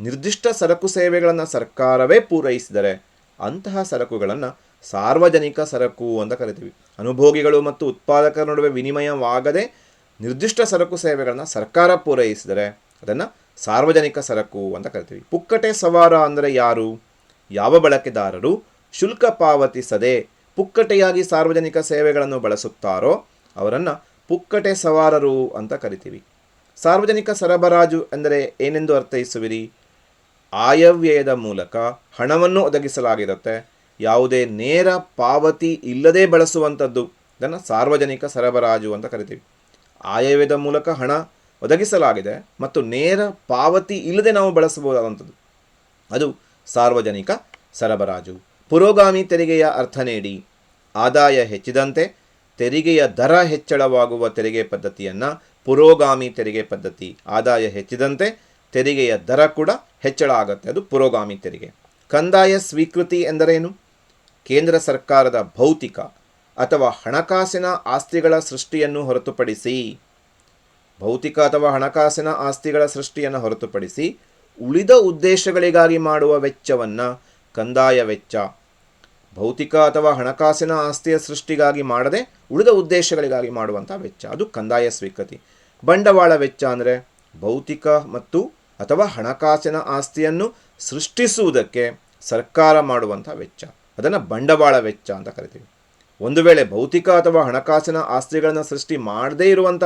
ನಿರ್ದಿಷ್ಟ ಸರಕು ಸೇವೆಗಳನ್ನು ಸರ್ಕಾರವೇ ಪೂರೈಸಿದರೆ ಅಂತಹ ಸರಕುಗಳನ್ನು ಸಾರ್ವಜನಿಕ ಸರಕು ಅಂತ ಕರಿತೀವಿ. ಅನುಭೋಗಿಗಳು ಮತ್ತು ಉತ್ಪಾದಕರ ನಡುವೆ ವಿನಿಮಯವಾಗದೆ ನಿರ್ದಿಷ್ಟ ಸರಕು ಸೇವೆಗಳನ್ನು ಸರ್ಕಾರ ಪೂರೈಸಿದರೆ ಅದನ್ನು ಸಾರ್ವಜನಿಕ ಸರಕು ಅಂತ ಕರಿತೀವಿ. ಪುಕ್ಕಟೆ ಸವಾರ ಅಂದರೆ ಯಾರು? ಯಾವ ಬಳಕೆದಾರರು? ಶುಲ್ಕ ಪಾವತಿಸದೆ ಪುಕ್ಕಟೆಯಾಗಿ ಸಾರ್ವಜನಿಕ ಸೇವೆಗಳನ್ನು ಬಳಸುತ್ತಾರೋ ಅವರನ್ನು ಪುಕ್ಕಟೆ ಸವಾರರು ಅಂತ ಕರಿತೀವಿ. ಸಾರ್ವಜನಿಕ ಸರಬರಾಜು ಎಂದರೆ ಏನೆಂದು ಅರ್ಥೈಸುವಿರಿ? ಆಯವ್ಯಯದ ಮೂಲಕ ಹಣವನ್ನು ಒದಗಿಸಲಾಗಿರುತ್ತೆ. ಯಾವುದೇ ನೇರ ಪಾವತಿ ಇಲ್ಲದೆ ಬಳಸುವಂಥದ್ದು. ಇದನ್ನು ಸಾರ್ವಜನಿಕ ಸರಬರಾಜು ಅಂತ ಕರಿತೀವಿ. ಆಯವ್ಯದ ಮೂಲಕ ಹಣ ಒದಗಿಸಲಾಗಿದೆ ಮತ್ತು ನೇರ ಪಾವತಿ ಇಲ್ಲದೆ ನಾವು ಬಳಸಬಹುದಾದಂಥದ್ದು. ಅದು ಸಾರ್ವಜನಿಕ ಸರಬರಾಜು. ಪುರೋಗಾಮಿ ತೆರಿಗೆಯ ಅರ್ಥ ನೀಡಿ. ಆದಾಯ ಹೆಚ್ಚಿದಂತೆ ತೆರಿಗೆಯ ದರ ಹೆಚ್ಚಳವಾಗುವ ತೆರಿಗೆ ಪದ್ಧತಿಯನ್ನು ಪುರೋಗಾಮಿ ತೆರಿಗೆ ಪದ್ಧತಿ. ಆದಾಯ ಹೆಚ್ಚಿದಂತೆ ತೆರಿಗೆಯ ದರ ಕೂಡ ಹೆಚ್ಚಳ ಆಗುತ್ತೆ. ಅದು ಪುರೋಗಾಮಿ ತೆರಿಗೆ. ಕಂದಾಯ ಸ್ವೀಕೃತಿ ಎಂದರೇನು? ಕೇಂದ್ರ ಸರ್ಕಾರದ ಭೌತಿಕ ಅಥವಾ ಹಣಕಾಸಿನ ಆಸ್ತಿಗಳ ಸೃಷ್ಟಿಯನ್ನು ಹೊರತುಪಡಿಸಿ, ಭೌತಿಕ ಅಥವಾ ಹಣಕಾಸಿನ ಆಸ್ತಿಗಳ ಸೃಷ್ಟಿಯನ್ನು ಹೊರತುಪಡಿಸಿ ಉಳಿದ ಉದ್ದೇಶಗಳಿಗಾಗಿ ಮಾಡುವ ವೆಚ್ಚವನ್ನು ಕಂದಾಯ ವೆಚ್ಚ, ಭೌತಿಕ ಅಥವಾ ಹಣಕಾಸಿನ ಆಸ್ತಿಯ ಸೃಷ್ಟಿಗಾಗಿ ಮಾಡದೆ ಉಳಿದ ಉದ್ದೇಶಗಳಿಗಾಗಿ ಮಾಡುವಂಥ ವೆಚ್ಚ, ಅದು ಕಂದಾಯ ಸ್ವೀಕೃತಿ. ಬಂಡವಾಳ ವೆಚ್ಚ ಅಂದರೆ ಭೌತಿಕ ಮತ್ತು ಅಥವಾ ಹಣಕಾಸಿನ ಆಸ್ತಿಯನ್ನು ಸೃಷ್ಟಿಸುವುದಕ್ಕೆ ಸರ್ಕಾರ ಮಾಡುವಂಥ ವೆಚ್ಚ. ಅದನ್ನು ಬಂಡವಾಳ ವೆಚ್ಚ ಅಂತ ಕರಿತೀವಿ. ಒಂದು ವೇಳೆ ಭೌತಿಕ ಅಥವಾ ಹಣಕಾಸಿನ ಆಸ್ತಿಗಳನ್ನು ಸೃಷ್ಟಿ ಮಾಡದೇ ಇರುವಂಥ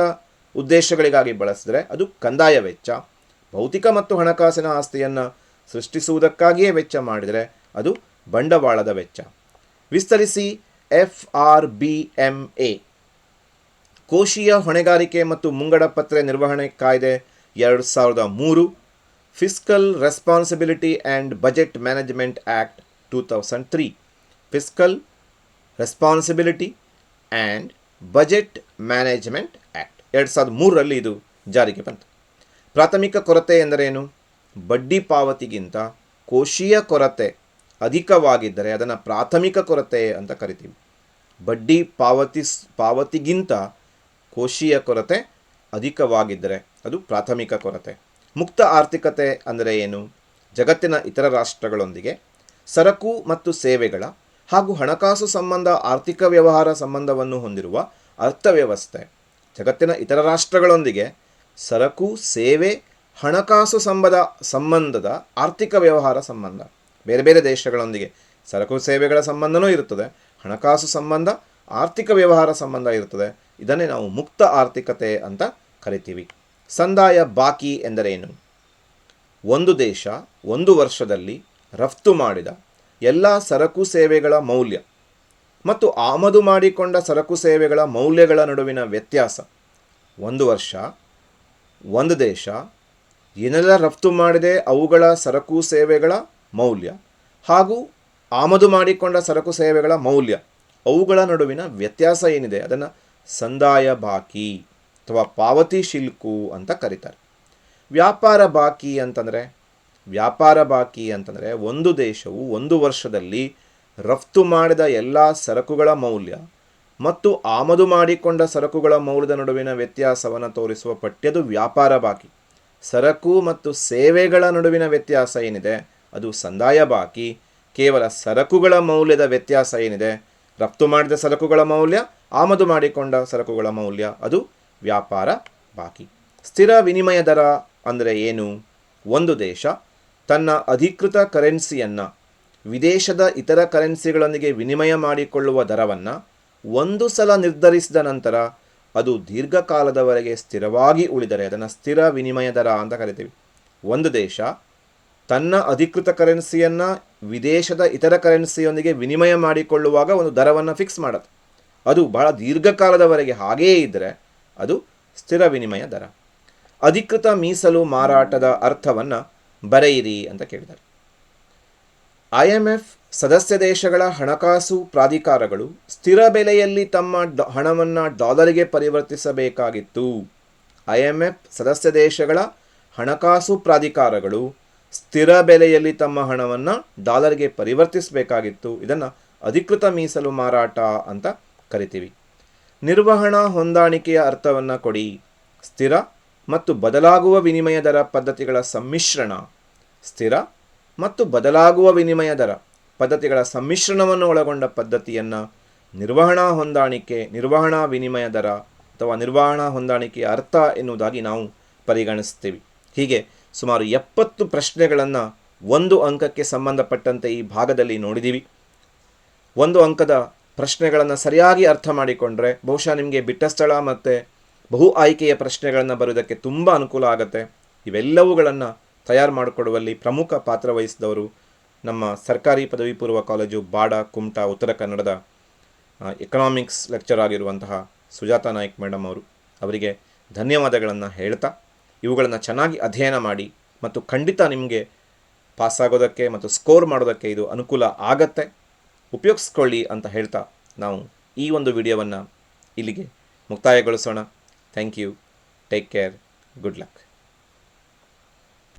ಉದ್ದೇಶಗಳಿಗಾಗಿ ಬಳಸಿದ್ರೆ ಅದು ಕಂದಾಯ ವೆಚ್ಚ. ಭೌತಿಕ ಮತ್ತು ಹಣಕಾಸಿನ ಆಸ್ತಿಯನ್ನು ಸೃಷ್ಟಿಸುವುದಕ್ಕಾಗಿಯೇ ವೆಚ್ಚ ಮಾಡಿದರೆ ಅದು ಬಂಡವಾಳದ ವೆಚ್ಚ. ವಿಸ್ತರಿಸಿ F R B M A. ಕೋಶೀಯ ಹೊಣೆಗಾರಿಕೆ ಮತ್ತು ಮುಂಗಡ ಪತ್ರ ನಿರ್ವಹಣೆ ಕಾಯ್ದೆ ಎರಡು ಸಾವಿರದ ಮೂರು. Fiscal responsibility and budget management act two thousand three fiscal responsibility and budget management act ಎರಡು ಸಾವಿರದ ಮೂರರಲ್ಲಿ ಇದು ಜಾರಿಗೆ ಬಂತು. ಪ್ರಾಥಮಿಕ ಕೊರತೆ ಎಂದರೇನು? ಬಡ್ಡಿ ಪಾವತಿಗಿಂತ ಕೋಶೀಯ ಕೊರತೆ ಅಧಿಕವಾಗಿದ್ದರೆ ಅದನ್ನು ಪ್ರಾಥಮಿಕ ಕೊರತೆ ಅಂತ ಕರಿತೀವಿ. ಬಡ್ಡಿ ಪಾವತಿಸ್ ಪಾವತಿಗಿಂತ ಕೋಶೀಯ ಕೊರತೆ ಅಧಿಕವಾಗಿದ್ದರೆ ಅದು ಪ್ರಾಥಮಿಕ ಕೊರತೆ. ಮುಕ್ತ ಆರ್ಥಿಕತೆ ಅಂದರೆ ಏನು? ಜಗತ್ತಿನ ಇತರ ರಾಷ್ಟ್ರಗಳೊಂದಿಗೆ ಸರಕು ಮತ್ತು ಸೇವೆಗಳ ಹಾಗೂ ಹಣಕಾಸು ಸಂಬಂಧ ಆರ್ಥಿಕ ವ್ಯವಹಾರ ಸಂಬಂಧವನ್ನು ಹೊಂದಿರುವ ಅರ್ಥವ್ಯವಸ್ಥೆ, ಜಗತ್ತಿನ ಇತರ ರಾಷ್ಟ್ರಗಳೊಂದಿಗೆ ಸರಕು, ಸೇವೆ, ಹಣಕಾಸು ಸಂಬಂಧ ಸಂಬಂಧದ ಆರ್ಥಿಕ ವ್ಯವಹಾರ ಸಂಬಂಧ. ಬೇರೆ ಬೇರೆ ದೇಶಗಳೊಂದಿಗೆ ಸರಕು, ಸೇವೆಗಳ ಸಂಬಂಧನೂ ಇರುತ್ತದೆ. ಹಣಕಾಸು ಸಂಬಂಧ, ಆರ್ಥಿಕ ವ್ಯವಹಾರ ಸಂಬಂಧ ಇರುತ್ತದೆ. ಇದನ್ನೇ ನಾವು ಮುಕ್ತ ಆರ್ಥಿಕತೆ ಅಂತ ಕರಿತೀವಿ. ಸಂದಾಯ ಬಾಕಿ ಎಂದರೇನು ಒಂದು ದೇಶ ಒಂದು ವರ್ಷದಲ್ಲಿ ರಫ್ತು ಮಾಡಿದ ಎಲ್ಲ ಸರಕು ಸೇವೆಗಳ ಮೌಲ್ಯ ಮತ್ತು ಆಮದು ಮಾಡಿಕೊಂಡ ಸರಕು ಸೇವೆಗಳ ಮೌಲ್ಯಗಳ ನಡುವಿನ ವ್ಯತ್ಯಾಸ. ಒಂದು ವರ್ಷ, ಒಂದು ದೇಶ, ಏನೆಲ್ಲ ರಫ್ತು ಮಾಡಿದೆ ಅವುಗಳ ಸರಕು ಸೇವೆಗಳ ಮೌಲ್ಯ ಹಾಗೂ ಆಮದು ಮಾಡಿಕೊಂಡ ಸರಕು ಸೇವೆಗಳ ಮೌಲ್ಯ ಅವುಗಳ ನಡುವಿನ ವ್ಯತ್ಯಾಸ ಏನಿದೆ ಅದನ್ನು ಸಂದಾಯ ಬಾಕಿ ಅಥವಾ ಪಾವತಿ ಶಿಲ್ಕು ಅಂತ ಕರೀತಾರೆ. ವ್ಯಾಪಾರ ಬಾಕಿ ಅಂತಂದರೆ ವ್ಯಾಪಾರ ಬಾಕಿ ಅಂತಂದರೆ ಒಂದು ದೇಶವು ಒಂದು ವರ್ಷದಲ್ಲಿ ರಫ್ತು ಮಾಡಿದ ಎಲ್ಲ ಸರಕುಗಳ ಮೌಲ್ಯ ಮತ್ತು ಆಮದು ಮಾಡಿಕೊಂಡ ಸರಕುಗಳ ಮೌಲ್ಯದ ನಡುವಿನ ವ್ಯತ್ಯಾಸವನ್ನು ತೋರಿಸುವ ಪಠ್ಯದು ವ್ಯಾಪಾರ ಬಾಕಿ. ಸರಕು ಮತ್ತು ಸೇವೆಗಳ ನಡುವಿನ ವ್ಯತ್ಯಾಸ ಏನಿದೆ? ಅದು ಸಂದಾಯ ಬಾಕಿ. ಕೇವಲ ಸರಕುಗಳ ಮೌಲ್ಯದ ವ್ಯತ್ಯಾಸ ಏನಿದೆ? ರಫ್ತು ಮಾಡಿದ ಸರಕುಗಳ ಮೌಲ್ಯ, ಆಮದು ಮಾಡಿಕೊಂಡ ಸರಕುಗಳ ಮೌಲ್ಯ, ಅದು ವ್ಯಾಪಾರ ಬಾಕಿ. ಸ್ಥಿರ ವಿನಿಮಯ ದರ ಅಂದರೆ ಏನು? ಒಂದು ದೇಶ ತನ್ನ ಅಧಿಕೃತ ಕರೆನ್ಸಿಯನ್ನು, ವಿದೇಶದ ಇತರ ಕರೆನ್ಸಿಗಳೊಂದಿಗೆ ವಿನಿಮಯ ಮಾಡಿಕೊಳ್ಳುವ ದರವನ್ನು ಒಂದು ಸಲ ನಿರ್ಧರಿಸಿದ ನಂತರ ಅದು ದೀರ್ಘಕಾಲದವರೆಗೆ ಸ್ಥಿರವಾಗಿ ಉಳಿದರೆ ಅದನ್ನು ಸ್ಥಿರ ವಿನಿಮಯ ದರ ಅಂತ ಕರಿತೀವಿ. ಒಂದು ದೇಶ ತನ್ನ ಅಧಿಕೃತ ಕರೆನ್ಸಿಯನ್ನು ವಿದೇಶದ ಇತರ ಕರೆನ್ಸಿಯೊಂದಿಗೆ ವಿನಿಮಯ ಮಾಡಿಕೊಳ್ಳುವಾಗ ಒಂದು ದರವನ್ನು ಫಿಕ್ಸ್ ಮಾಡುತ್ತೆ. ಅದು ಬಹಳ ದೀರ್ಘಕಾಲದವರೆಗೆ ಹಾಗೇ ಇದ್ದರೆ ಅದು ಸ್ಥಿರ ವಿನಿಮಯ ದರ. ಅಧಿಕೃತ ಮೀಸಲು ಮಾರಾಟದ ಅರ್ಥವನ್ನು ಬರೆಯಿರಿ ಅಂತ ಕೇಳಿದ್ದಾರೆ. ಐ ಎಂ ಎಫ್ ಸದಸ್ಯ ದೇಶಗಳ ಹಣಕಾಸು ಪ್ರಾಧಿಕಾರಗಳು ಸ್ಥಿರ ಬೆಲೆಯಲ್ಲಿ ತಮ್ಮ ಹಣವನ್ನು ಡಾಲರ್ಗೆ ಪರಿವರ್ತಿಸಬೇಕಾಗಿತ್ತು. ಐ ಎಂ ಎಫ್ ಸದಸ್ಯ ದೇಶಗಳ ಹಣಕಾಸು ಪ್ರಾಧಿಕಾರಗಳು ಸ್ಥಿರ ಬೆಲೆಯಲ್ಲಿ ತಮ್ಮ ಹಣವನ್ನು ಡಾಲರ್ಗೆ ಪರಿವರ್ತಿಸಬೇಕಾಗಿತ್ತು. ಇದನ್ನು ಅಧಿಕೃತ ಮೀಸಲು ಮಾರಾಟ ಅಂತ ಕರಿತೀವಿ. ನಿರ್ವಹಣಾ ಹೊಂದಾಣಿಕೆಯ ಅರ್ಥವನ್ನು ಕೊಡಿ. ಸ್ಥಿರ ಮತ್ತು ಬದಲಾಗುವ ವಿನಿಮಯ ದರ ಪದ್ಧತಿಗಳ ಸಮ್ಮಿಶ್ರಣ ಸ್ಥಿರ ಮತ್ತು ಬದಲಾಗುವ ವಿನಿಮಯ ದರ ಪದ್ಧತಿಗಳ ಸಮ್ಮಿಶ್ರಣವನ್ನು ಒಳಗೊಂಡ ಪದ್ಧತಿಯನ್ನು ನಿರ್ವಹಣಾ ಹೊಂದಾಣಿಕೆ, ನಿರ್ವಹಣಾ ವಿನಿಮಯ ದರ ಅಥವಾ ನಿರ್ವಹಣಾ ಹೊಂದಾಣಿಕೆಯ ಅರ್ಥ ಎನ್ನುವುದಾಗಿ ನಾವು ಪರಿಗಣಿಸ್ತೀವಿ. ಹೀಗೆ ಸುಮಾರು ಎಪ್ಪತ್ತು ಪ್ರಶ್ನೆಗಳನ್ನು ಒಂದು ಅಂಕಕ್ಕೆ ಸಂಬಂಧಪಟ್ಟಂತೆ ಈ ಭಾಗದಲ್ಲಿ ನೋಡಿದ್ದೀವಿ ಒಂದು ಅಂಕದ ಪ್ರಶ್ನೆಗಳನ್ನು ಸರಿಯಾಗಿ ಅರ್ಥ ಮಾಡಿಕೊಂಡ್ರೆ ಬಹುಶಃ ನಿಮಗೆ ಬಿಟ್ಟ ಸ್ಥಳ ಮತ್ತು ಬಹು ಆಯ್ಕೆಯ ಪ್ರಶ್ನೆಗಳನ್ನು ಬರೋದಕ್ಕೆ ತುಂಬ ಅನುಕೂಲ ಆಗುತ್ತೆ. ಇವೆಲ್ಲವುಗಳನ್ನು ತಯಾರು ಮಾಡಿಕೊಡುವಲ್ಲಿ ಪ್ರಮುಖ ಪಾತ್ರ ವಹಿಸಿದವರು ನಮ್ಮ ಸರ್ಕಾರಿ ಪದವಿ ಪೂರ್ವ ಕಾಲೇಜು ಬಾಡ, ಕುಮಟಾ, ಉತ್ತರ ಕನ್ನಡದ ಎಕನಾಮಿಕ್ಸ್ ಲೆಕ್ಚರ್ ಆಗಿರುವಂತಹ ಸುಜಾತಾ ನಾಯ್ಕ್ ಮೇಡಮ್ ಅವರು. ಅವರಿಗೆ ಧನ್ಯವಾದಗಳನ್ನು ಹೇಳ್ತಾ, ಇವುಗಳನ್ನು ಚೆನ್ನಾಗಿ ಅಧ್ಯಯನ ಮಾಡಿ ಮತ್ತು ಖಂಡಿತ ನಿಮಗೆ ಪಾಸಾಗೋದಕ್ಕೆ ಮತ್ತು ಸ್ಕೋರ್ ಮಾಡೋದಕ್ಕೆ ಇದು ಅನುಕೂಲ ಆಗತ್ತೆ. ಉಪಯೋಗಿಸ್ಕೊಳ್ಳಿ ಅಂತ ಹೇಳ್ತಾ ನಾವು ಈ ಒಂದು ವಿಡಿಯೋವನ್ನು ಇಲ್ಲಿಗೆ ಮುಕ್ತಾಯಗೊಳಿಸೋಣ. Thank you. Take care. Good luck.